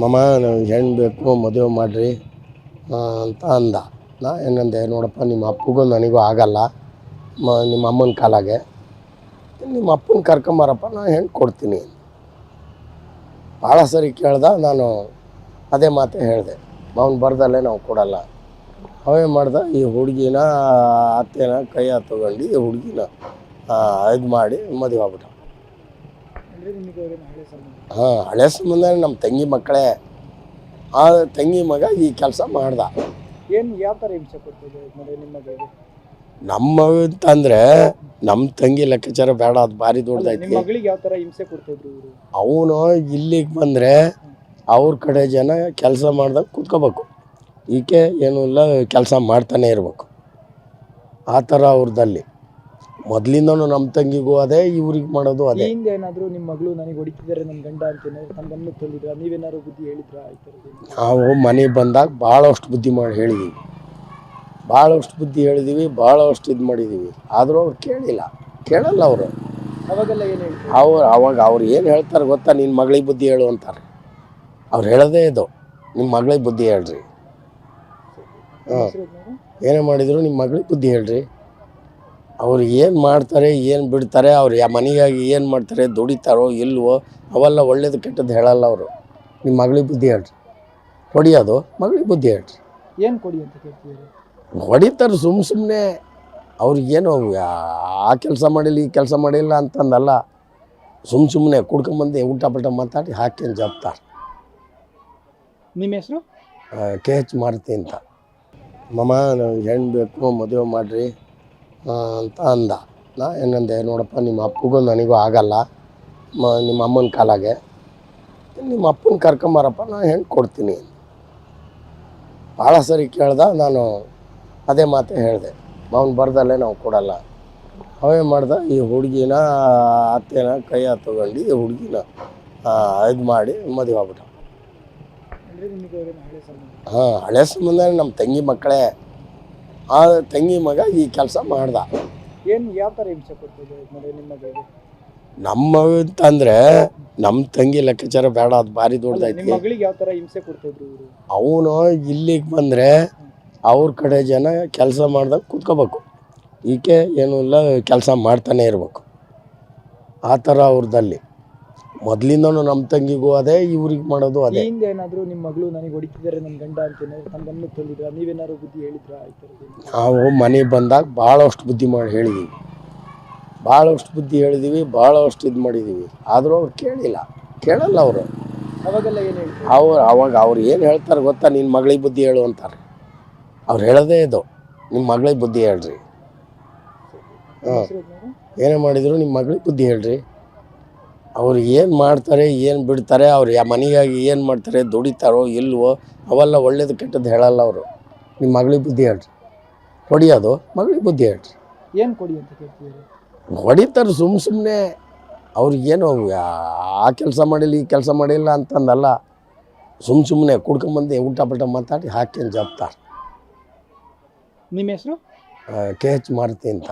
ಮಮ್ಮ ನನಗೆ ಹೆಣ್ಣು ಬೇಕು, ಮದುವೆ ಮಾಡಿರಿ ಅಂತ ಅಂದ. ನಾ ಏನಂದೆ ನೋಡಪ್ಪ, ನಿಮ್ಮ ಅಪ್ಪಗೂ ನನಗೂ ಆಗಲ್ಲ. ಮ, ನಿಮ್ಮ ಅಮ್ಮನ ಕಾಲಾಗೆ. ನಿಮ್ಮ ಅಪ್ಪನ ಕರ್ಕೊಂಬಾರಪ್ಪ ನಾನು ಹೆಣ್ಣು ಕೊಡ್ತೀನಿ? ಭಾಳ ಸರಿ ಕೇಳ್ದ, ನಾನು ಅದೇ ಮಾತೇ ಹೇಳಿದೆ. ಅವನು ಬರ್ದಲ್ಲೇ ನಾವು ಕೊಡಲ್ಲ. ಅವೇ ಮಾಡ್ದ, ಈ ಹುಡುಗಿನ, ಅತ್ತೆನ ಕೈಯ ತಗೊಂಡು ಈ ಹುಡುಗಿನ ಇದು ಮಾಡಿ ಮದುವೆ ಆಗ್ಬಿಟ್ಟ ಅಂದರೆ ನಿಮಗೆ ಅವ್ರೇನು ಹಳೆ ಸಂಬಂಧ ಹಾಂ ಹಳೆ ಸಂಬಂಧ ನಮ್ಮ ತಂಗಿ ಮಕ್ಕಳೇ. ಆ ತಂಗಿ ಮಗ ಈ ಕೆಲಸ ಮಾಡ್ದ. ಏನು ಯಾವ ಥರ ಹಿಂಸೆ ಕೊಡ್ತಿದ್ದೆ ನಿಮ್ಮ ಅಂತಂದ್ರೆ ನಮ್ಮ ತಂಗಿ ಲೆಕ್ಕಾಚಾರ ಬೇಡ ಅದು ಭಾರಿ ದೊಡ್ಡದೈತಿ ಮಗಳಿಗೆ ಯಾವ ಥರ ಹಿಂಸೆ ಕೊಡ್ತಿದ್ರು ಅವನು ಇಲ್ಲಿಗೆ ಬಂದರೆ ಅವ್ರ ಕಡೆ ಜನ ಕೆಲಸ ಮಾಡ್ದಾಗ ಕೂತ್ಕೋಬೇಕು. ಈಕೆ ಏನೂ ಇಲ್ಲ ಕೆಲಸ ಮಾಡ್ತಾನೆ ಇರಬೇಕು. ಆ ಥರ ಅವ್ರದ್ದಲ್ಲಿ ಮೊದಲಿಂದನೂ ನಮ್ಮ ತಂಗಿಗೂ ಅದೇ ಇವ್ರಿಗೆ ಮಾಡೋದು ಅದೇ. ಹಿಂದೆ ಏನಾದರೂ ನಿಮ್ಮ ಮಗಳು ನನಗೆ ಹೊಡಿತಿದ್ದಾರೆ ನನ್ನ ಗಂಡ ಅಂತ ಏನಾದ್ರು ತಮ್ಮ ಗಮನಕ್ಕೆ ತಂದಿದ್ರ ನೀವೇನಾದ್ರು ಬುದ್ಧಿ ಹೇಳಿದ್ರ ಈ ಥರದ್ದು ನಾವು ಮನೆಗೆ ಬಂದಾಗ ಭಾಳಷ್ಟು ಬುದ್ಧಿ ಮಾಡಿ ಹೇಳಿದ್ದೀವಿ ಭಾಳಷ್ಟು ಬುದ್ಧಿ ಹೇಳಿದ್ದೀವಿ ಭಾಳಷ್ಟು ಇದು ಮಾಡಿದ್ದೀವಿ ಆದರೂ ಅವ್ರು ಕೇಳಿಲ್ಲ. ಕೇಳಲ್ಲ ಅವರು. ಅವಾಗೆಲ್ಲ ಏನು ಹೇಳ್ತಾರೆ? ಅವ್ರು ಅವಾಗ ಅವ್ರು ಏನು ಹೇಳ್ತಾರೆ ಗೊತ್ತಾ? ನಿನ್ನ ಮಗಳಿಗೆ ಬುದ್ಧಿ ಹೇಳು ಅಂತಾರೆ. ಅವ್ರು ಹೇಳೋದೇ ಇದು. ನಿಮ್ಮ ಮಗಳಿಗೆ ಬುದ್ಧಿ ಹೇಳ್ರಿ. ಹಾಂ ಏನೇ ಮಾಡಿದ್ರು ನಿಮ್ಮ ಮಗಳಿಗೆ ಬುದ್ಧಿ ಹೇಳ್ರಿ. ಅವ್ರು ಏನು ಮಾಡ್ತಾರೆ ಏನು ಬಿಡ್ತಾರೆ ಅವ್ರು ಯಾ ಮನೆಗಾಗಿ ಏನು ಮಾಡ್ತಾರೆ ದುಡಿತಾರೋ ಇಲ್ವೋ ಅವೆಲ್ಲ ಒಳ್ಳೇದು ಕೆಟ್ಟದ್ದು ಹೇಳಲ್ಲ ಅವರು. ನಿಮ್ಮ ಮಗಳಿಗೆ ಬುದ್ಧಿ ಹೇಳ್ರಿ. ಹೊಡಿಯೋದು ಮಗಳಿಗೆ ಬುದ್ಧಿ ಹೇಳ್ರಿ. ಏನು ಕೊಡಿ ಅಂತ ಕೇಳ್ತಿದ್ದಾರೆ? ಹೊಡಿತಾರೆ ಸುಮ್ಮ ಸುಮ್ಮನೆ ಅವ್ರಿಗೇನು ಆ ಕೆಲಸ ಮಾಡಿಲ್ಲ ಈ ಕೆಲಸ ಮಾಡಿಲ್ಲ ಅಂತಂದಲ್ಲ ಸುಮ್ಮ ಸುಮ್ಮನೆ ಕುಡ್ಕೊಂಬಂದು ಊಟ ಪಟ ಮಾತಾಡಿ ಹಾಕಿ ಜಪ್ತಾರೆ ನಿಮ್ಮ ಹೆಸರು? ಕೆ ಎಚ್ ಮಾರುತಿ ಅಂತ. ಮಮ್ಮ ನನಗೆ ಹೆಣ್ಣು ಬೇಕು ಮದುವೆ ಮಾಡಿರಿ. ಅಂತ ಅಂದ. ನಾ ಏನಂದೆ ನೋಡಪ್ಪ ನಿಮ್ಮ ಅಪ್ಪಗೂ ನನಗೂ ಆಗಲ್ಲ. ಮ ನಿಮ್ಮ ಅಮ್ಮನ ಕಾಲಾಗೆ. ನಿಮ್ಮ ಅಪ್ಪನ ಕರ್ಕೊಂಬಾರಪ್ಪ ನಾನು ಹೆಂಗೆ ಕೊಡ್ತೀನಿ ಭಾಳ ಸರಿ ಕೇಳ್ದ ನಾನು ಅದೇ ಮಾತೇ ಹೇಳಿದೆ. ಅವ್ನು ಬರ್ದಲ್ಲೇ ನಾವು ಕೊಡಲ್ಲ. ಅವೇ ಮಾಡ್ದ ಈ ಹುಡುಗಿನ ಅತ್ತೆನ ಕೈ ತಗೊಂಡು ಈ ಹುಡುಗಿನ ಇದು ಮಾಡಿ ಮದುವೆ ಆಗ್ಬಿಟ್ಟ. ಹಾಂ ಹಳೆ ಸಂಬಂಧ ನಮ್ಮ ತಂಗಿ ಮಕ್ಕಳೇ. ಆ ತಂಗಿ ಮಗ ಈ ಕೆಲಸ ಮಾಡ್ದ. ಏನು ಯಾವ ಥರ ಹಿಂಸೆ ಕೊಡ್ತಿದ್ದೆ ನಿಮ್ಮ ನಮ್ಮ ಅಂತಂದ್ರೆ ನಮ್ಮ ತಂಗಿ ಲೆಕ್ಕಾಚಾರ ಬೇಡ ಅದು ಭಾರಿ ದೊಡ್ಡದೈತಿ ನಿಮ್ಮ ಮಗಳಿಗೆ ಯಾವ ಥರ ಹಿಂಸೆ ಕೊಡ್ತಿದ್ರು ಅವನು ಇಲ್ಲಿಗೆ ಬಂದರೆ ಅವ್ರ ಕಡೆ ಜನ ಕೆಲಸ ಮಾಡ್ದಾಗ ಕೂತ್ಕೋಬೇಕು. ಈಕೆ ಏನೂ ಇಲ್ಲ ಕೆಲಸ ಮಾಡ್ತಾನೆ ಇರಬೇಕು. ಆ ಥರ ಅವ್ರದ್ದಲ್ಲಿ ಮೊದಲಿಂದನೂ ನಮ್ಮ ತಂಗಿಗೂ ಅದೇ ಇವ್ರಿಗೆ ಮಾಡೋದು ಅದೇ. ಹಿಂದೆ ಏನಾದರೂ ನಿಮ್ಮ ಮಗಳು ನನಗೆ ಹೊಡಿತಿದ್ದಾರೆ ನನ್ನ ಗಂಡ ಅಂತ ತಂದಿದ್ರ ನೀವೇನಾದ್ರು ಬುದ್ಧಿ ಹೇಳಿದ್ರಾ ನಾವು ಮನೆಗೆ ಬಂದಾಗ ಭಾಳಷ್ಟು ಬುದ್ಧಿ ಮಾಡಿ ಹೇಳಿದ್ದೀವಿ ಭಾಳಷ್ಟು ಬುದ್ಧಿ ಹೇಳಿದ್ದೀವಿ ಭಾಳಷ್ಟು ಇದು ಮಾಡಿದ್ದೀವಿ ಆದರೂ ಅವ್ರು ಕೇಳಿಲ್ಲ. ಕೇಳಲ್ಲ ಅವರು. ಅವಾಗೆಲ್ಲ ಏನು ಅವ್ರು ಅವಾಗ ಅವ್ರು ಏನು ಹೇಳ್ತಾರೆ ಗೊತ್ತಾ? ನಿನ್ನ ಮಗಳಿಗೆ ಬುದ್ಧಿ ಹೇಳು ಅಂತಾರೆ. ಅವ್ರು ಹೇಳೋದೇ ಇದು. ನಿಮ್ಮ ಮಗಳಿಗೆ ಬುದ್ಧಿ ಹೇಳ್ರಿ. ಹಾಂ. ಏನೇ ಮಾಡಿದ್ರು ನಿಮ್ಮ ಮಗಳಿಗೆ ಬುದ್ಧಿ ಹೇಳ್ರಿ. ಅವ್ರು ಏನು ಮಾಡ್ತಾರೆ ಏನು ಬಿಡ್ತಾರೆ ಅವ್ರು ಯಾ ಮನೆಗಾಗಿ ಏನು ಮಾಡ್ತಾರೆ ದುಡಿತಾರೋ ಇಲ್ವೋ ಅವೆಲ್ಲ ಒಳ್ಳೇದು ಕೆಟ್ಟದ್ದು ಹೇಳಲ್ಲ ಅವರು. ನಿಮ್ಮ ಮಗಳಿಗೆ ಬುದ್ಧಿ ಹೇಳ್ರಿ. ಹೊಡಿಯೋದು ಮಗಳಿಗೆ ಬುದ್ಧಿ ಹೇಳ್ರಿ. ಏನು ಕೊಡಿ ಅಂತ ಕೇಳ್ತಿದ್ದಾರೆ? ಹೊಡಿತಾರೆ ಸುಮ್ಮ ಸುಮ್ಮನೆ ಅವ್ರಿಗೇನು ಆ ಕೆಲಸ ಮಾಡಿಲ್ಲ ಈ ಕೆಲಸ ಮಾಡಿಲ್ಲ ಅಂತಂದಲ್ಲ ಸುಮ್ಮ ಸುಮ್ಮನೆ ಕುಡ್ಕೊಂಬಂದು ಊಟ ಪಟ ಮಾತಾಡಿ ಹಾಕಿ ಜಪ್ತಾರೆ ನಿಮ್ಮ ಹೆಸರು? ಕೆ ಹೆಚ್ ಮಾರುತಿ ಅಂತ.